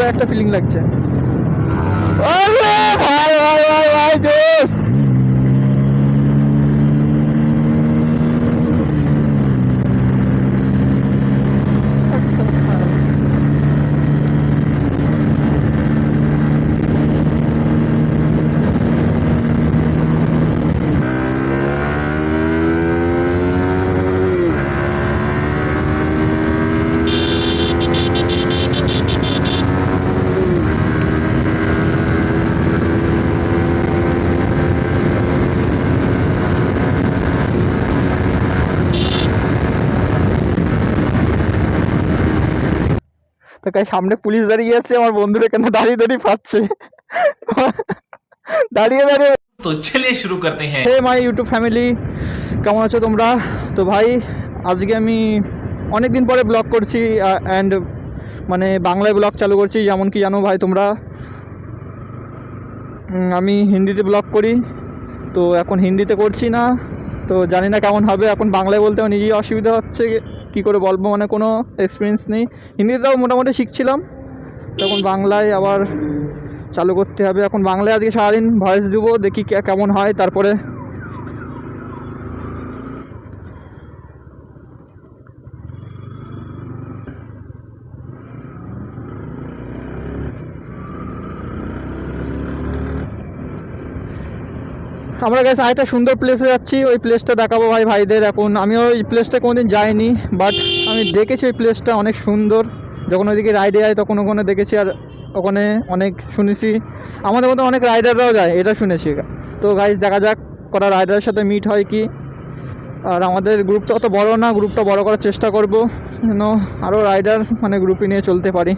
একটা ফিলিং লাগছে। ভাই ভাই ভাই ভাই জোশ। কারণ সামনে পুলিশ দাঁড়িয়ে আছে আমার বন্ধুরা কেন দাঁড়িয়ে দাঁড়িয়ে পাচ্ছে দাঁড়িয়ে দাঁড়িয়ে। তো চলিয়ে শুরু করতে হ্যাঁ। হে মাই ইউটিউব ফ্যামিলি কেমন আছো তোমরা? তো ভাই আজকে আমি অনেক দিন পরে ব্লগ করছি অ্যান্ড মানে বাংলায় ব্লগ চালু করছি যেমন কি জানো ভাই তোমরা? আমি হিন্দিতে ব্লগ করি তো এখন হিন্দিতে করছি না তো জানি না কেমন হবে এখন বাংলায় বলতে আমার নিজেই অসুবিধা হচ্ছে। কী করে বলব মানে কোনো এক্সপিরিয়েন্স নেই। হিন্দিটাও মোটামুটি শিখছিলাম। তখন বাংলায় আবার চালু করতে হবে। এখন বাংলায় আজকে সারাদিন ভয়েস দেবো, দেখি কেমন হয়, তারপরে আমরা গেছে আরেকটা সুন্দর প্লেসে যাচ্ছি। ওই প্লেসটা দেখাবো ভাই ভাইদের এখন। আমি ওই প্লেসটা কোনোদিন যাইনি বাট আমি দেখেছি ওই প্লেসটা অনেক সুন্দর। যখন ওইদিকে রাইডে যায় তখন ওখানে দেখেছি আর ওখানে অনেক শুনেছি। আমাদের মতো অনেক রাইডাররাও যায়, এটা শুনেছি। তো গাইজ দেখা যাক কটা রাইডারের সাথে মিট হয় কি। আর আমাদের গ্রুপটা অত বড় না গ্রুপটা বড় করার চেষ্টা করব। যেন আরও রাইডার মানে গ্রুপে নিয়ে চলতে পারি।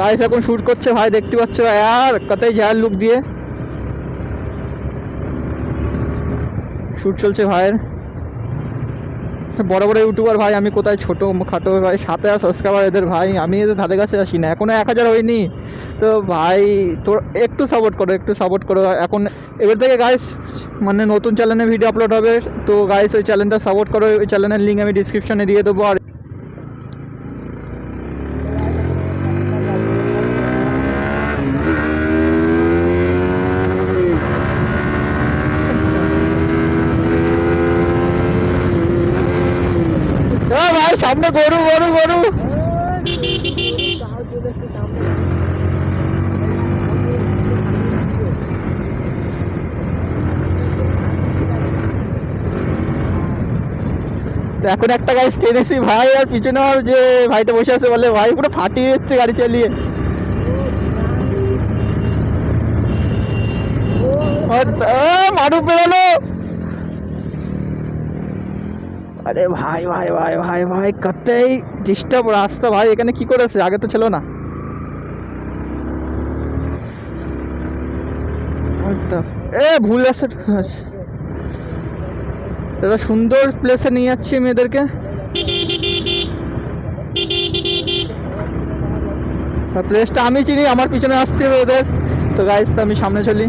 গাইস এখন শ্যুট করছে, ভাই, দেখতে পাচ্ছ, আর কতই ঝাল লুক দিয়ে। শ্যুট চলছে, ভাইয়ের। বড় বড় ইউটিউবার ভাই, আমি কোথায় ছোটো খাটো, ভাই সাত হাজার সাবস্ক্রাইবার এদের, ভাই, আমি এদের ধারে কাছে আসি না। এখনও এক হাজার হয়নি। তো, ভাই, তোর একটু সাপোর্ট করো, একটু সাপোর্ট করো। এখন, এবার থেকে গাইস মানে নতুন চ্যানেলে ভিডিও আপলোড হবে। তো গাইস ওই চ্যানেলটা সাপোর্ট করো, ওই চ্যানেলের লিঙ্ক আমি ডিসক্রিপশনে দিয়ে দেবো। আর এ ভাই, সামনে গরু গরু গরু। এখন একটা গাড়ি টেনেছি ভাই, আর পিছনে যে ভাইটা বসে আছে বলে, ভাই, পুরো ফাটিয়ে যাচ্ছে গাড়ি চালিয়ে। মারুফ বেরোলো। আরে ভাই ভাই ভাই ভাই ভাই, কতই ডিস্টার্ব রাস্তা ভাই, এখানে কি করেছে? আগে তো ছিল না। এ, ভুল আছে। দাদা সুন্দর প্লেসে নিয়ে যাচ্ছি আমি এদেরকে। প্লেসটা আমি চিনি, আমার পিছনে আসতে হবে ওদের তো গাইজ আমি সামনে চলি।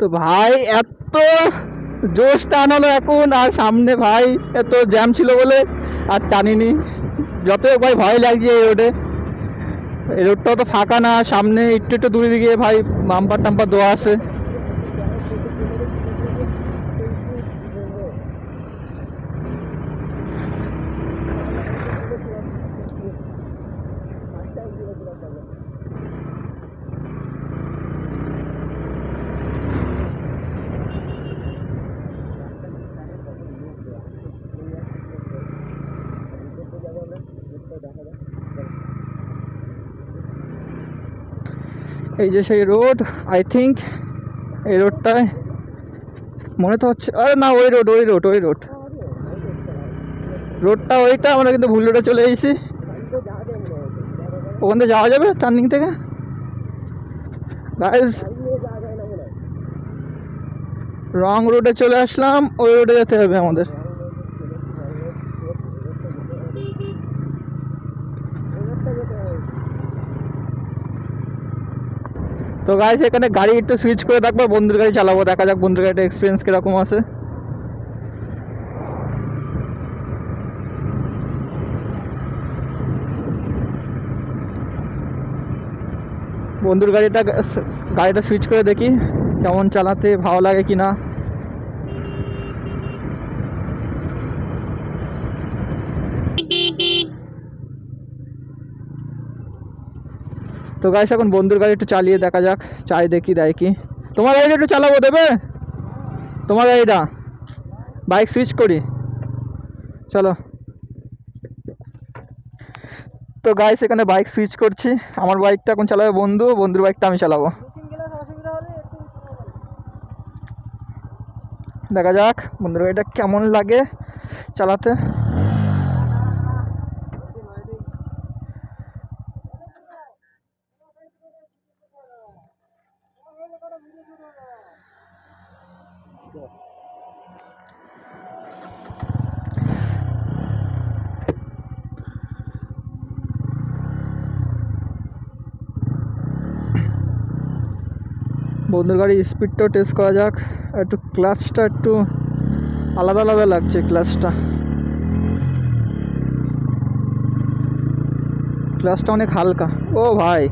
তো ভাই, এত জোশ টানালো এখন, আর সামনে ভাই এত জ্যাম ছিল বলে আর টানিনি। যত ভাই, ভয় লাগছে এই রোডে এই রোডটাও তো ফাঁকা না, সামনে একটু একটু দূরে দিকে ভাই বাম্পার টাম্পার দোয়া আছে। এই যে সেই রোড আই থিঙ্ক এই রোডটায় মনে তো হচ্ছে, আরে না, ওই রোড ওই রোড ওই রোড। রোডটা ওইটা, আমরা কিন্তু ভুল রোডে চলে এসেছি ওখান থেকে যাওয়া যাবে টার্নিং থেকে? গাইজ রং রোডে চলে আসলাম, ওই রোডে যেতে হবে আমাদের। তো গাইস এখানে গাড়ি একটু সুইচ করে দেখব, বন্ধুর গাড়ি চালাবো, দেখা যাক বন্ধুর গাড়িটা এক্সপিরিয়েন্স কীরকম আছে। বন্ধুর গাড়িটা গাড়িটা সুইচ করে দেখি, কেমন চালাতে ভালো লাগে কি না তো গাইস এখন বন্ধুর গাড়ি একটু চালিয়ে দেখা যাক। চাই দেখি, দেয় কি। তোমার গাড়িটা একটু চালাবো, দেবে? তোমার গাড়িটা? বাইক সুইচ করি। চলো। তো গাইস এখানে বাইক সুইচ করছি। আমার বাইকটা এখন চালাবে বন্ধু, বন্ধুর বাইকটা আমি চালাবো। দেখা যাক বন্ধুর গাড়িটা কেমন লাগে চালাতে। বন্ধুর গাড়ির স্পিডটাও টেস্ট করা যাক। একটু ক্লাচটা একটু আলাদা আলাদা লাগছে ক্লাচটা ক্লাচটা অনেক হালকা। ও ভাই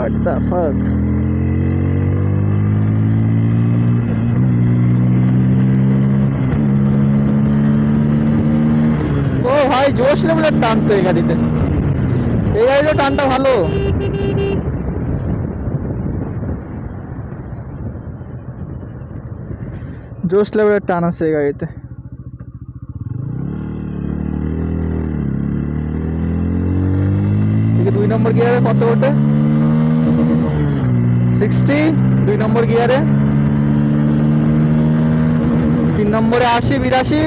হোয়াট দ্য ফাক ও ভাই, জোশ লেভেলের টান তো এই গাড়িতে। এই গাড়িতে টানটা ভালো। জোশ লেভেলের টান আছে এই গাড়িতে। দুই নম্বর গিয়ারে কত ওঠে? সিক্সটি দুই নম্বর গিয়ারে। তিন নম্বরে আশি, বিরাশি।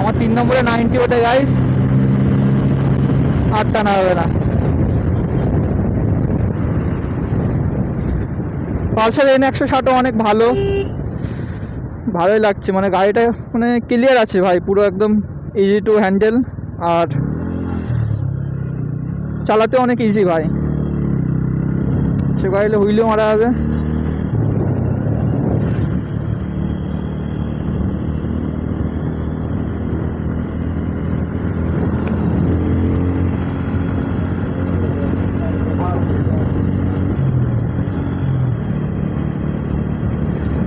আমার তিন নম্বরে নাইনটি ওঠে গাইস আর টানা হবে না। পালসার এন একশো ষাটও অনেক ভালো। ভালোই লাগছে। মানে গাড়িটা মানে ক্লিয়ার আছে ভাই। পুরো একদম ইজি টু হ্যান্ডেল আর চালাতে অনেক ইজি ভাই। সে গাড়িতে হুইলেও মারা হবে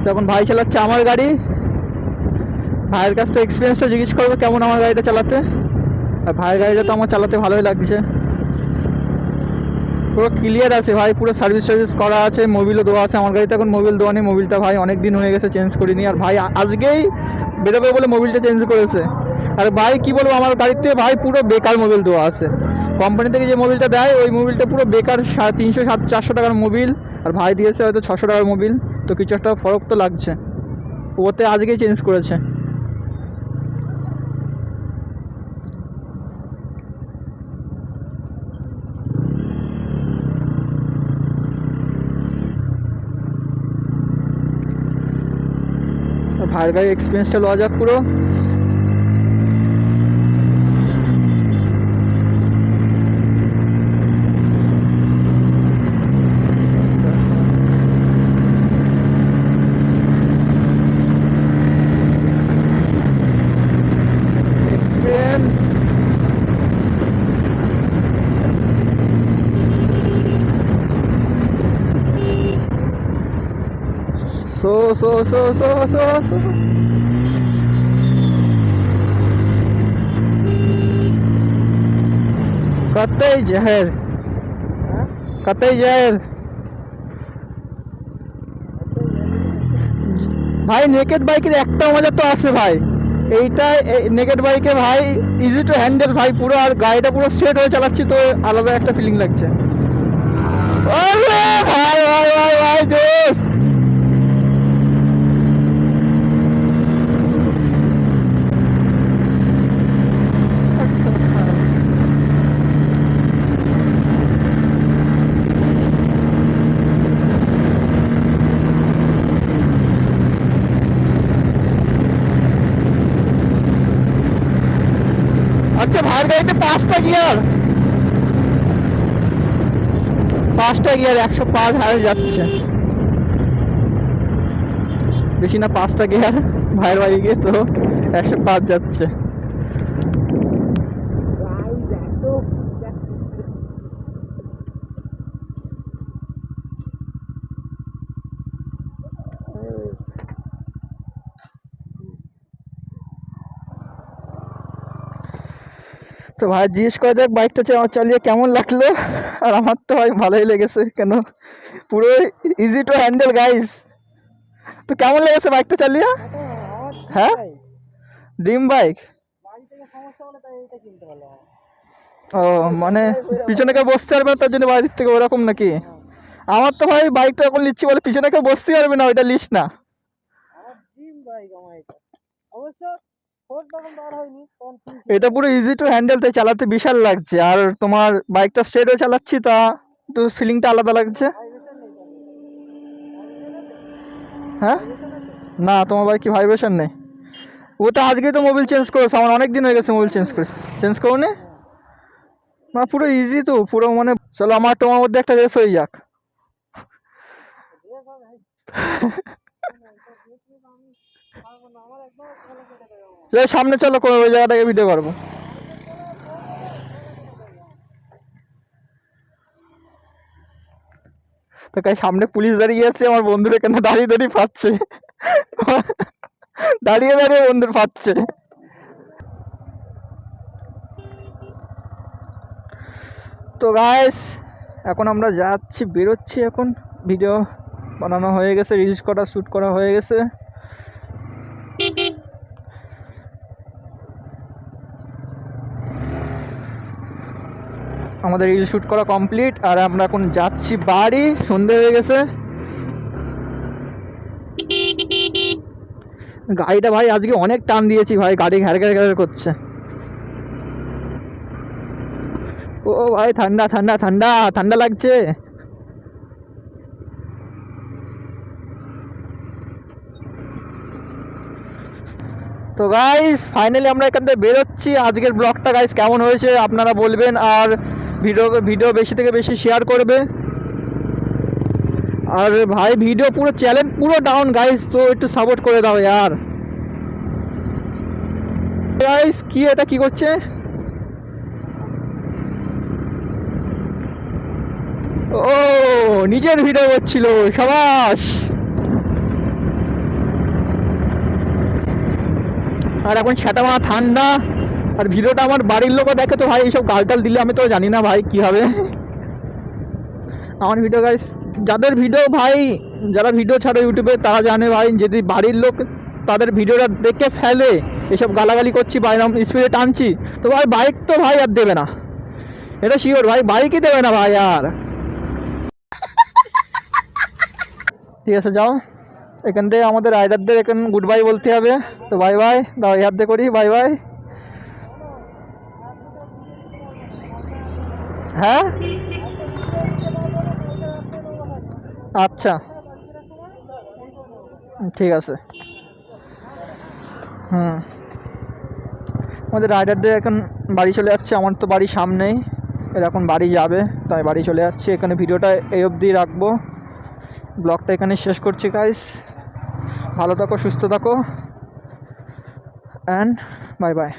তখন ভাই চালাচ্ছে আমার গাড়ি, ভাইয়ের কাছ থেকে এক্সপিরিয়েন্সটা জিজ্ঞেস করব কেমন আমার গাড়িটা চালাতে। আর ভাইয়ের গাড়িটা তো আমার চালাতে ভালোই লাগছে। পুরো ক্লিয়ার আছে ভাই, পুরো সার্ভিস সার্ভিস করা আছে মোবিলও দেওয়া আছে আমার গাড়িতে। এখন মোবিল দেওয়া নেই মোবিলটা ভাই অনেক দিন হয়ে গেছে চেঞ্জ করিনি। আর ভাই আজকেই বেরোবে বলে মোবিলটা চেঞ্জ করেছে। আর ভাই, কি বলব, আমার গাড়িতে ভাই পুরো বেকার মোবিল দেওয়া আছে। কোম্পানি থেকে যে মোবিলটা দেয়, ওই মোবিলটা পুরো বেকার তিনশো সাত, চারশো টাকার মোবিল আর ভাই দিয়েছে হয়তো ছশো টাকার মোবিল তো কিছু একটা ফরক তো লাগছে। ওতে আজকেই চেঞ্জ করেছে। ভাই গাড়ির এক্সপিরিয়েন্সটা লওয়া যাক পুরো। ওসো ওসো ওসো ওসো ওসো কতই জহের কতই জহের ভাই নেকেড বাইকের একটা মজা তো আছে ভাই। এইটা নেকেড বাইকে ভাই ইজি টু হ্যান্ডেল ভাই, পুরো আর গাড়িটা পুরো স্ট্রেট হয়ে চালাচ্ছি তো, আলাদা একটা ফিলিং লাগছে। ভাই ভাই ভাই ভাই জোশ আচ্ছা ভাইয়ের গাড়িতে পাঁচটা গিয়ার। পাঁচটা গিয়ার একশো পাঁচ হারে যাচ্ছে। বেশি না পাঁচটা গিয়ার, ভাইয়ের বাড়ি গিয়ে তো একশো পাঁচ যাচ্ছে। তো ভাই, জিজ্ঞেস করা যাক বাইকটা চা- চালিয়ে কেমন লাগল? আর আমার তো ভাই ভালোই লেগেছে, কেন? পুরো ইজি টু হ্যান্ডেল গাইস তো কেমন লেগেছে বাইকটা চালিয়ে? হ্যাঁ? ড্রিম বাইক ও মানে পিছনে কেউ বসতে পারবে না, তার জন্য বাড়ির থেকে ওরকম নাকি? আমার তো ভাই বাইকটা এখন নিচ্ছি বলে পিছনে কেউ বসতে পারবে না, ওইটা লিস্ট না। অবশ্য এটা পুরো ইজি টু হ্যান্ডেল তাই চালাতে বিশাল লাগছে। আর তোমার বাইকটা স্ট্রেট হয়ে চালাচ্ছি তা একটু ফিলিংটা আলাদা লাগছে। হ্যাঁ? না তোমার বাইক কি ভাইব্রেশন নেই? ওটা আজকেই তো মোবিল চেঞ্জ করেছ আমার অনেক দিন হয়ে গেছে মোবিল চেঞ্জ করেছে। চেঞ্জ করো নি না পুরো ইজি তো পুরো মানে চলো আমার তোমার মধ্যে একটা রেস হয়ে যাক আমার একদম ভালো কেটে দেবে আমার। এই সামনে চলো ওই জায়গাটাকে ভিডিও করব। তো সামনে পুলিশ দাঁড়িয়ে আছে, আমার বন্ধুর এখানে দাঁড়িয়ে দাঁড়িয়ে পাচ্ছে দাঁড়িয়ে দাঁড়িয়ে বন্ধুর পাচ্ছে তো গাইস এখন আমরা যাচ্ছি, বেরোচ্ছি এখন। ভিডিও বানানো হয়ে গেছে রিলিজ করা শ্যুট করা হয়ে গেছে। আমাদের রিল শ্যুট করা কমপ্লিট, আর আমরা এখন যাচ্ছি বাড়ি, সন্ধে হয়ে গেছে। গাড়িটা ভাই আজকে অনেক টান দিয়েছি ভাই, গাড়ি ঘ্যার ঘ্যার ঘ্যার করছে। ও ভাই, ঠান্ডা ঠান্ডা ঠান্ডা ঠান্ডা লাগছে। তো গাইস ফাইনালি আমরা এখান থেকে বেরোচ্ছি। আজকের ব্লগটা গাইস কেমন হয়েছে আপনারা বলবেন। আর ভিডিও ভিডিও বেশি থেকে বেশি শেয়ার করবে। আর ভাই ভিডিও পুরো চ্যালেঞ্জ পুরো ডাউন গাইস তো একটু সাপোর্ট করে দাও यार। গাইস কি এটা, কি করছে? ও, নিজের ভিডিও করছিল, সবাস। আর এখন আমার ঠান্ডা। আর ভিডিওটা আমার বাড়ির লোকও দেখে তো ভাই এইসব গালটাল দিলে আমি তো জানি না ভাই কী হবে। আমার ভিডিও গাইস যাদের ভিডিও ভাই, যারা ভিডিও ছাড়ে ইউটিউবে, তারা জানে ভাই যদি বাড়ির লোক তাদের ভিডিওটা দেখে ফেলে, এসব গালাগালি করছি, বা এরকম স্পিডে টানছি, তো ভাই বাইক তো ভাই আর দেবে না। এটা শিওর ভাই বাইকই দেবে না ভাই আর। ঠিক আছে, যাও। এখান থেকে আমাদের রাইডারদের এখানে গুড বাই বলতে হবে। তো বাই বাই দাও দিয়ে করি বাই বাই হ্যাঁ? আচ্ছা। ঠিক আছে। হুম। আমাদের রাইডারদের এখন বাড়ি চলে যাচ্ছে। আমার তো বাড়ির সামনেই। এরা এখন বাড়ি যাবে, তাই বাড়ি চলে যাচ্ছে। এখানে ভিডিওটা এই অবধি রাখব। ব্লগটা এখানে শেষ করছি গাইস ভালো থাকো, সুস্থ থাকো। And bye bye